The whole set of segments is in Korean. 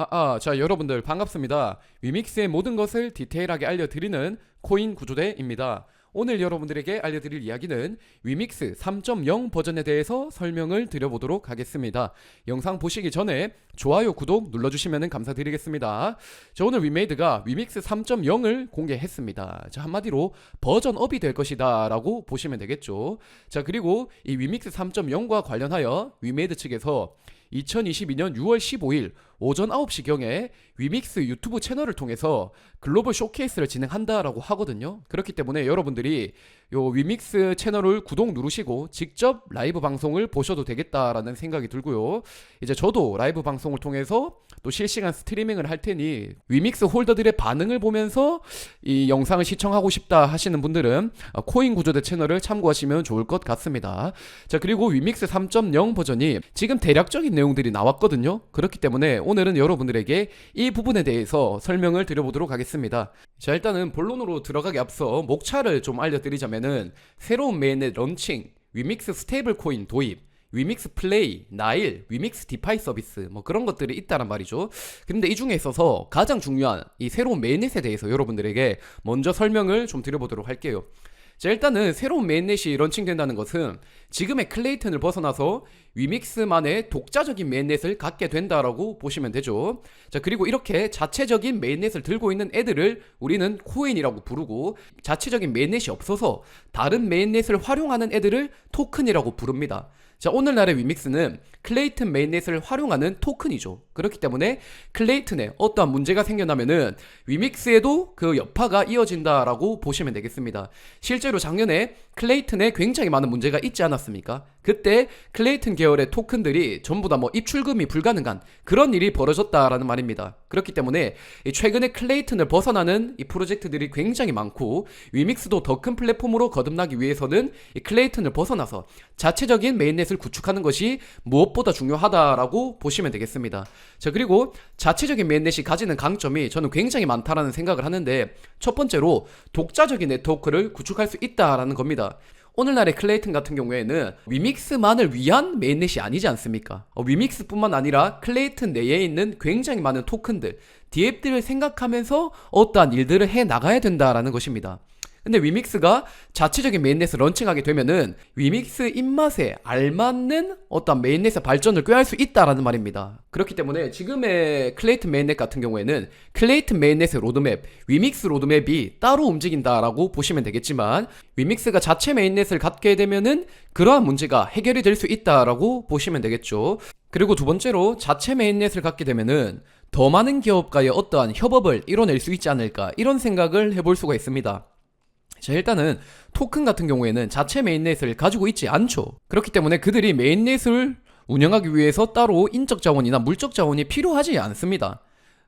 아, 아, 자, 여러분들 반갑습니다. 위믹스의 모든 것을 디테일하게 알려드리는 코인 구조대입니다. 오늘 여러분들에게 알려드릴 이야기는 위믹스 3.0 버전에 대해서 설명을 드려보도록 하겠습니다. 영상 보시기 전에 좋아요, 구독 눌러주시면 감사드리겠습니다. 자, 오늘 위메이드가 위믹스 3.0을 공개했습니다. 자, 한마디로 버전업이 될 것이다 라고 보시면 되겠죠. 자, 그리고 이 위믹스 3.0과 관련하여 위메이드 측에서 2022년 6월 15일 오전 9시경에 위믹스 유튜브 채널을 통해서 글로벌 쇼케이스를 진행한다라고 하거든요. 그렇기 때문에 여러분들이 요 위믹스 채널을 구독 누르시고 직접 라이브 방송을 보셔도 되겠다라는 생각이 들고요. 이제 저도 라이브 방송을 통해서 또 실시간 스트리밍을 할 테니 위믹스 홀더들의 반응을 보면서 이 영상을 시청하고 싶다 하시는 분들은 어, 코인 구조대 채널을 참고하시면 좋을 것 같습니다. 자, 그리고 위믹스 3.0 버전이 지금 대략적인 내용들이 나왔거든요. 그렇기 때문에 오늘은 여러분들에게 이 부분에 대해서 설명을 드려보도록 하겠습니다. 자, 일단은 본론으로 들어가기 앞서 목차를 좀 알려드리자면은 새로운 메인넷 런칭, 위믹스 스테이블 코인 도입, 위믹스 플레이, 나일, 위믹스 디파이 서비스 뭐 그런 것들이 있다란 말이죠. 근데 이 중에 있어서 가장 중요한 이 새로운 메인넷에 대해서 여러분들에게 먼저 설명을 좀 드려보도록 할게요. 자, 일단은 새로운 메인넷이 런칭된다는 것은 지금의 클레이튼을 벗어나서 위믹스만의 독자적인 메인넷을 갖게 된다라고 보시면 되죠. 자, 그리고 이렇게 자체적인 메인넷을 들고 있는 애들을 우리는 코인이라고 부르고 자체적인 메인넷이 없어서 다른 메인넷을 활용하는 애들을 토큰이라고 부릅니다. 자, 오늘날의 위믹스는 클레이튼 메인넷을 활용하는 토큰이죠. 그렇기 때문에 클레이튼에 어떠한 문제가 생겨나면은 위믹스에도 그 여파가 이어진다라고 보시면 되겠습니다. 실제로 작년에 클레이튼에 굉장히 많은 문제가 있지 않았습니까? 그때 클레이튼 계열의 토큰들이 전부 다 뭐 입출금이 불가능한 그런 일이 벌어졌다라는 말입니다. 그렇기 때문에 이 최근에 클레이튼을 벗어나는 이 프로젝트들이 굉장히 많고 위믹스도 더 큰 플랫폼으로 거듭나기 위해서는 이 클레이튼을 벗어나서 자체적인 메인넷을 구축하는 것이 무엇보다 중요하다라고 보시면 되겠습니다. 자 그리고 자체적인 메인넷이 가지는 강점이 저는 굉장히 많다라는 생각을 하는데 첫 번째로 독자적인 네트워크를 구축할 수 있다라는 겁니다. 오늘날의 클레이튼 같은 경우에는 위믹스만을 위한 메인넷이 아니지 않습니까? 어, 위믹스뿐만 아니라 클레이튼 내에 있는 굉장히 많은 토큰들, 디앱들을 생각하면서 어떠한 일들을 해 나가야 된다라는 것입니다. 근데 위믹스가 자체적인 메인넷을 런칭하게 되면은 위믹스 입맛에 알맞는 어떤 메인넷의 발전을 꾀할 수 있다라는 말입니다. 그렇기 때문에 지금의 클레이튼 메인넷 같은 경우에는 클레이튼 메인넷의 로드맵, 위믹스 로드맵이 따로 움직인다라고 보시면 되겠지만 위믹스가 자체 메인넷을 갖게 되면은 그러한 문제가 해결이 될 수 있다라고 보시면 되겠죠. 그리고 두 번째로 자체 메인넷을 갖게 되면은 더 많은 기업과의 어떠한 협업을 이뤄낼 수 있지 않을까 이런 생각을 해볼 수가 있습니다. 자, 일단은 토큰 같은 경우에는 자체 메인넷을 가지고 있지 않죠. 그렇기 때문에 그들이 메인넷을 운영하기 위해서 따로 인적 자원이나 물적 자원이 필요하지 않습니다.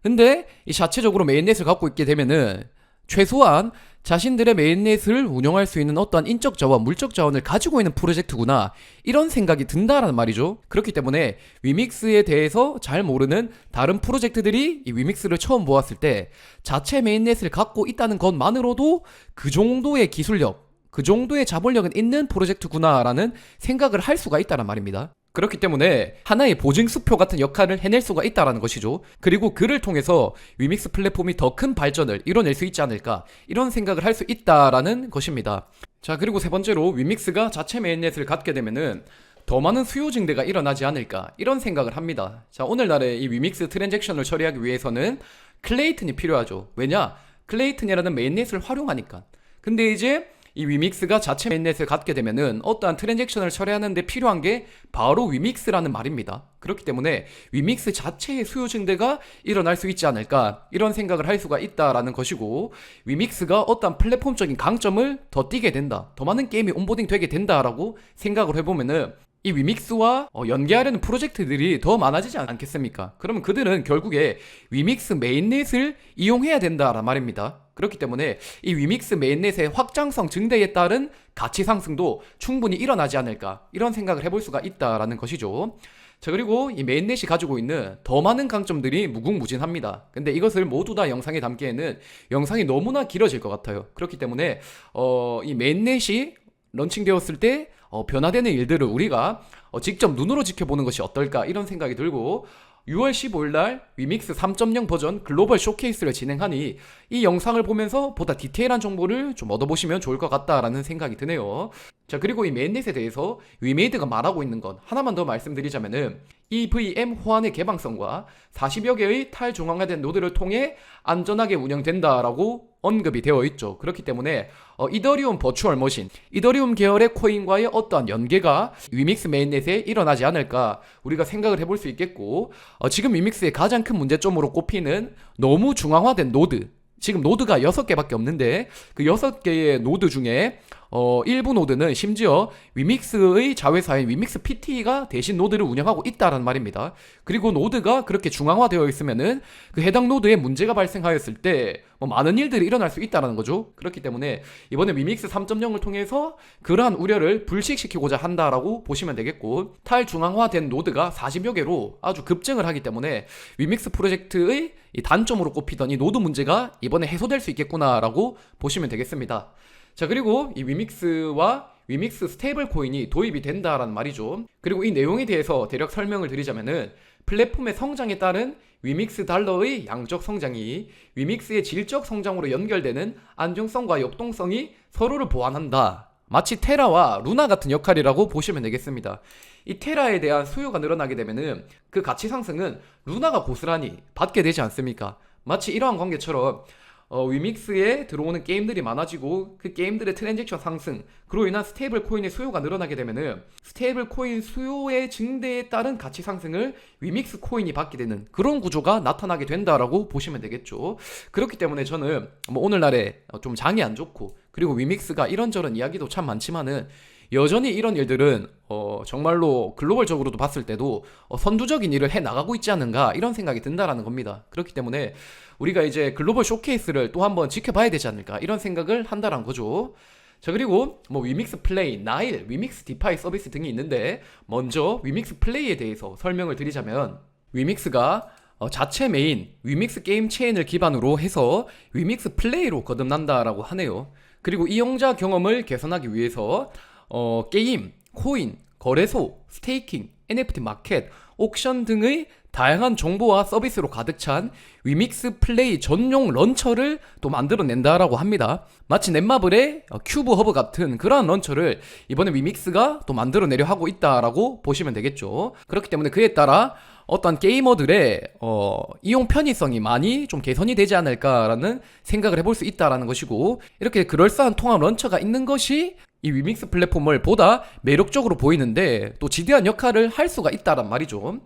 근데 이 자체적으로 메인넷을 갖고 있게 되면은 최소한 자신들의 메인넷을 운영할 수 있는 어떠한 인적 자원, 물적 자원을 가지고 있는 프로젝트구나. 이런 생각이 든다라는 말이죠. 그렇기 때문에 위믹스에 대해서 잘 모르는 다른 프로젝트들이 이 위믹스를 처음 보았을 때 자체 메인넷을 갖고 있다는 것만으로도 그 정도의 기술력, 그 정도의 자본력은 있는 프로젝트구나라는 생각을 할 수가 있다란 말입니다. 그렇기 때문에 하나의 보증수표 같은 역할을 해낼 수가 있다라는 것이죠. 그리고 그를 통해서 위믹스 플랫폼이 더 큰 발전을 이뤄낼 수 있지 않을까 이런 생각을 할 수 있다라는 것입니다. 자 그리고 세 번째로 위믹스가 자체 메인넷을 갖게 되면은 더 많은 수요 증대가 일어나지 않을까 이런 생각을 합니다. 자 오늘날의 이 위믹스 트랜잭션을 처리하기 위해서는 클레이튼이 필요하죠. 왜냐 클레이튼이라는 메인넷을 활용하니까. 근데 이제 이 위믹스가 자체 메인넷을 갖게 되면은 어떠한 트랜잭션을 처리하는데 필요한 게 바로 위믹스라는 말입니다. 그렇기 때문에 위믹스 자체의 수요 증대가 일어날 수 있지 않을까 이런 생각을 할 수가 있다라는 것이고 위믹스가 어떠한 플랫폼적인 강점을 더 띄게 된다. 더 많은 게임이 온보딩 되게 된다라고 생각을 해보면은 이 위믹스와 어, 연계하려는 프로젝트들이 더 많아지지 않겠습니까? 그러면 그들은 결국에 위믹스 메인넷을 이용해야 된다란 말입니다. 그렇기 때문에 이 위믹스 메인넷의 확장성 증대에 따른 가치 상승도 충분히 일어나지 않을까 이런 생각을 해볼 수가 있다라는 것이죠. 자 그리고 이 메인넷이 가지고 있는 더 많은 강점들이 무궁무진합니다. 근데 이것을 모두 다 영상에 담기에는 영상이 너무나 길어질 것 같아요. 그렇기 때문에 어, 이 메인넷이 런칭되었을 때 어, 변화되는 일들을 우리가 어, 직접 눈으로 지켜보는 것이 어떨까 이런 생각이 들고 6월 15일 날 위믹스 3.0 버전 글로벌 쇼케이스를 진행하니 이 영상을 보면서 보다 디테일한 정보를 좀 얻어보시면 좋을 것 같다라는 생각이 드네요. 자, 그리고 이 메인넷에 대해서 위메이드가 말하고 있는 건 하나만 더 말씀드리자면은 EVM 호환의 개방성과 40여 개의 탈중앙화된 노드를 통해 안전하게 운영된다라고 언급이 되어 있죠. 그렇기 때문에 어, 이더리움 버추얼 머신, 이더리움 계열의 코인과의 어떠한 연계가 위믹스 메인넷에 일어나지 않을까 우리가 생각을 해볼 수 있겠고 어, 지금 위믹스의 가장 큰 문제점으로 꼽히는 너무 중앙화된 노드 지금 노드가 6개밖에 없는데 그 6개의 노드 중에 어, 일부 노드는 심지어 위믹스의 자회사인 위믹스 PT가 대신 노드를 운영하고 있다라는 말입니다. 그리고 노드가 그렇게 중앙화되어 있으면은 그 해당 노드에 문제가 발생하였을 때 뭐 많은 일들이 일어날 수 있다라는 거죠. 그렇기 때문에 이번에 위믹스 3.0을 통해서 그러한 우려를 불식시키고자 한다라고 보시면 되겠고 탈중앙화된 노드가 40여 개로 아주 급증을 하기 때문에 위믹스 프로젝트의 이 단점으로 꼽히던 이 노드 문제가 이번에 해소될 수 있겠구나라고 보시면 되겠습니다. 자 그리고 이 위믹스와 위믹스 스테이블 코인이 도입이 된다라는 말이죠. 그리고 이 내용에 대해서 대략 설명을 드리자면은 플랫폼의 성장에 따른 위믹스 달러의 양적 성장이 위믹스의 질적 성장으로 연결되는 안정성과 역동성이 서로를 보완한다. 마치 테라와 루나 같은 역할이라고 보시면 되겠습니다. 이 테라에 대한 수요가 늘어나게 되면은 그 가치 상승은 루나가 고스란히 받게 되지 않습니까? 마치 이러한 관계처럼 어, 위믹스에 들어오는 게임들이 많아지고 그 게임들의 트랜잭션 상승 그로 인한 스테이블 코인의 수요가 늘어나게 되면은 스테이블 코인 수요의 증대에 따른 가치 상승을 위믹스 코인이 받게 되는 그런 구조가 나타나게 된다라고 보시면 되겠죠. 그렇기 때문에 저는 뭐 오늘날에 좀 장이 안 좋고 그리고 위믹스가 이런저런 이야기도 참 많지만은 여전히 이런 일들은 어, 정말로 글로벌적으로도 봤을 때도 어, 선두적인 일을 해 나가고 있지 않은가 이런 생각이 든다라는 겁니다. 그렇기 때문에 우리가 이제 글로벌 쇼케이스를 또 한번 지켜봐야 되지 않을까 이런 생각을 한다는 거죠. 자 그리고 뭐 위믹스 플레이, 나일, 위믹스 디파이 서비스 등이 있는데 먼저 위믹스 플레이에 대해서 설명을 드리자면 위믹스가 어, 자체 메인 위믹스 게임 체인을 기반으로 해서 위믹스 플레이로 거듭난다라고 하네요. 그리고 이용자 경험을 개선하기 위해서 어, 게임, 코인, 거래소, 스테이킹, NFT 마켓, 옥션 등의 다양한 정보와 서비스로 가득 찬 위믹스 플레이 전용 런처를 또 만들어낸다라고 합니다. 마치 넷마블의 어, 큐브 허브 같은 그러한 런처를 이번에 위믹스가 또 만들어내려 하고 있다라고 보시면 되겠죠. 그렇기 때문에 그에 따라 어떤 게이머들의 어, 이용 편의성이 많이 좀 개선이 되지 않을까라는 생각을 해볼 수 있다라는 것이고 이렇게 그럴싸한 통합 런처가 있는 것이 이 위믹스 플랫폼을 보다 매력적으로 보이는데 또 지대한 역할을 할 수가 있다란 말이죠.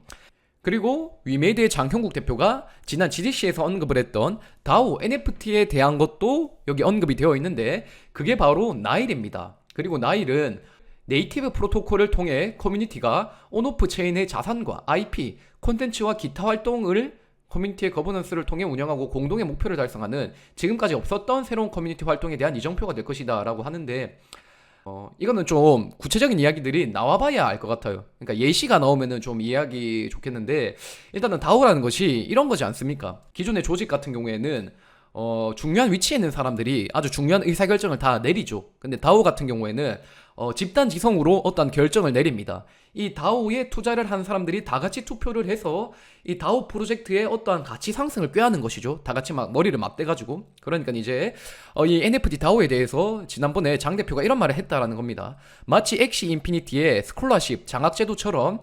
그리고 위메이드의 장형국 대표가 지난 GDC에서 언급을 했던 다오 NFT에 대한 것도 여기 언급이 되어 있는데 그게 바로 나일입니다. 그리고 나일은 네이티브 프로토콜을 통해 커뮤니티가 온오프 체인의 자산과 IP, 콘텐츠와 기타 활동을 커뮤니티의 거버넌스를 통해 운영하고 공동의 목표를 달성하는 지금까지 없었던 새로운 커뮤니티 활동에 대한 이정표가 될 것이다 라고 하는데 어, 이거는 좀 구체적인 이야기들이 나와봐야 알 것 같아요. 그러니까 예시가 나오면은 좀 이해하기 좋겠는데, 일단은 다오라는 것이 이런 거지 않습니까? 기존의 조직 같은 경우에는 어, 중요한 위치에 있는 사람들이 아주 중요한 의사결정을 다 내리죠. 근데 다오 같은 경우에는 어, 집단 지성으로 어떤 결정을 내립니다. 이 다오에 투자를 한 사람들이 다 같이 투표를 해서 이 다오 프로젝트의 어떠한 가치 상승을 꾀하는 것이죠. 다 같이 막 머리를 맞대가지고. 그러니까 이제 어, 이 NFT 다오에 대해서 지난번에 장 대표가 이런 말을 했다라는 겁니다. 마치 엑시 인피니티의 스콜라십 장학제도처럼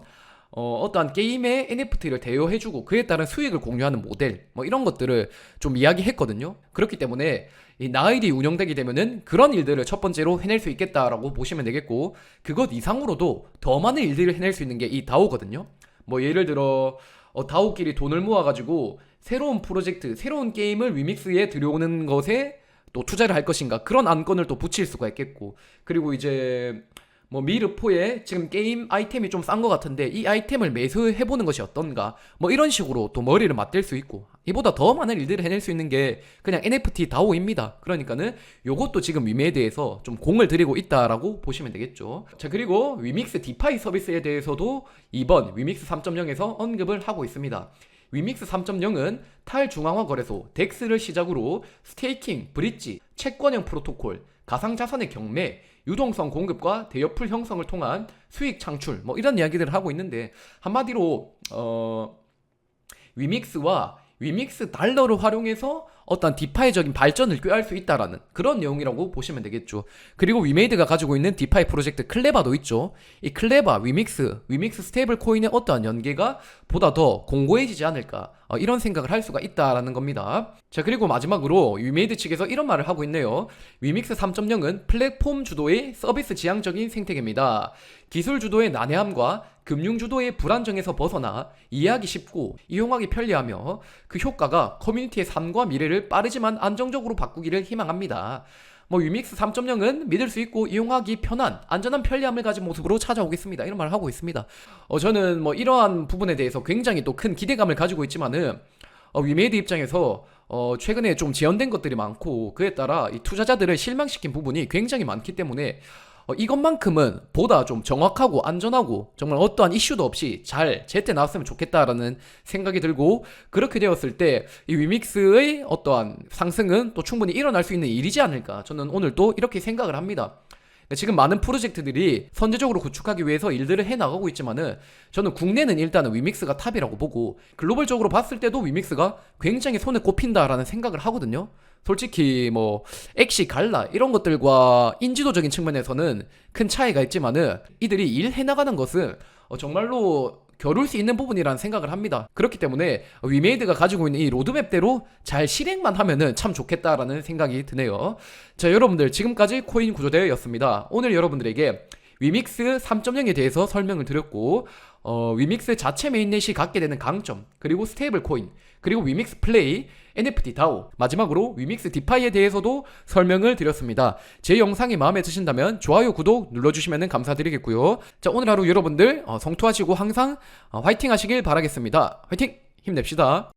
어, 어떠한 게임의 NFT를 대여해주고 그에 따른 수익을 공유하는 모델 뭐 이런 것들을 좀 이야기했거든요. 그렇기 때문에 이 나일이 운영되게 되면은 그런 일들을 첫 번째로 해낼 수 있겠다라고 보시면 되겠고 그것 이상으로도 더 많은 일들을 해낼 수 있는 게 이 다오거든요. 뭐 예를 들어 어, 다오끼리 돈을 모아가지고 새로운 프로젝트, 새로운 게임을 위믹스에 들여오는 것에 또 투자를 할 것인가 그런 안건을 또 붙일 수가 있겠고 그리고 이제 뭐 미르포에 지금 게임 아이템이 좀 싼 것 같은데 이 아이템을 매수해보는 것이 어떤가? 뭐 이런 식으로 또 머리를 맞댈 수 있고 이보다 더 많은 일들을 해낼 수 있는 게 그냥 NFT 다오입니다. 그러니까는 요것도 지금 위메에 대해서 좀 공을 들이고 있다라고 보시면 되겠죠. 자 그리고 위믹스 디파이 서비스에 대해서도 이번 위믹스 3.0에서 언급을 하고 있습니다. 위믹스 3.0은 탈중앙화 거래소 덱스를 시작으로 스테이킹, 브릿지, 채권형 프로토콜, 가상자산의 경매, 유동성 공급과 대여풀 형성을 통한 수익 창출 뭐 이런 이야기들을 하고 있는데 한마디로 어 위믹스와 위믹스 달러를 활용해서 어떤 디파이적인 발전을 꾀할 수 있다라는 그런 내용이라고 보시면 되겠죠. 그리고 위메이드가 가지고 있는 디파이 프로젝트 클레바도 있죠. 이 클레바, 위믹스, 위믹스 스테이블 코인의 어떠한 연계가 보다 더 공고해지지 않을까 어, 이런 생각을 할 수가 있다라는 겁니다. 자 그리고 마지막으로 위메이드 측에서 이런 말을 하고 있네요. 위믹스 3.0은 플랫폼 주도의 서비스 지향적인 생태계입니다. 기술 주도의 난해함과 금융 주도의 불안정에서 벗어나 이해하기 쉽고 이용하기 편리하며 그 효과가 커뮤니티의 삶과 미래를 빠르지만 안정적으로 바꾸기를 희망합니다. 뭐 위믹스 3.0은 믿을 수 있고 이용하기 편한 안전한 편리함을 가진 모습으로 찾아오겠습니다. 이런 말을 하고 있습니다. 어, 저는 뭐 이러한 부분에 대해서 굉장히 또 큰 기대감을 가지고 있지만은 어, 위메이드 입장에서 어, 최근에 좀 지연된 것들이 많고 그에 따라 이 투자자들을 실망시킨 부분이 굉장히 많기 때문에 어, 이것만큼은 보다 좀 정확하고 안전하고 정말 어떠한 이슈도 없이 잘 제때 나왔으면 좋겠다라는 생각이 들고 그렇게 되었을 때 이 위믹스의 어떠한 상승은 또 충분히 일어날 수 있는 일이지 않을까 저는 오늘 또 이렇게 생각을 합니다. 네, 지금 많은 프로젝트들이 선제적으로 구축하기 위해서 일들을 해 나가고 있지만은 저는 국내는 일단은 위믹스가 탑이라고 보고 글로벌적으로 봤을 때도 위믹스가 굉장히 손에 꼽힌다라는 생각을 하거든요. 솔직히 뭐 엑시 갈라 이런 것들과 인지도적인 측면에서는 큰 차이가 있지만은 이들이 일해 나가는 것은 어, 정말로 겨룰 수 있는 부분이라는 생각을 합니다. 그렇기 때문에 위메이드가 가지고 있는 이 로드맵대로 잘 실행만 하면은 참 좋겠다라는 생각이 드네요. 자, 여러분들 지금까지 코인 구조대였습니다. 오늘 여러분들에게 위믹스 3.0에 대해서 설명을 드렸고 어, 위믹스 자체 메인넷이 갖게 되는 강점 그리고 스테이블 코인 그리고 위믹스 플레이 NFT DAO 마지막으로 위믹스 디파이에 대해서도 설명을 드렸습니다. 제 영상이 마음에 드신다면 좋아요 구독 눌러주시면 감사드리겠고요. 자 오늘 하루 여러분들 어, 성투하시고 항상 어, 화이팅 하시길 바라겠습니다. 화이팅 힘냅시다.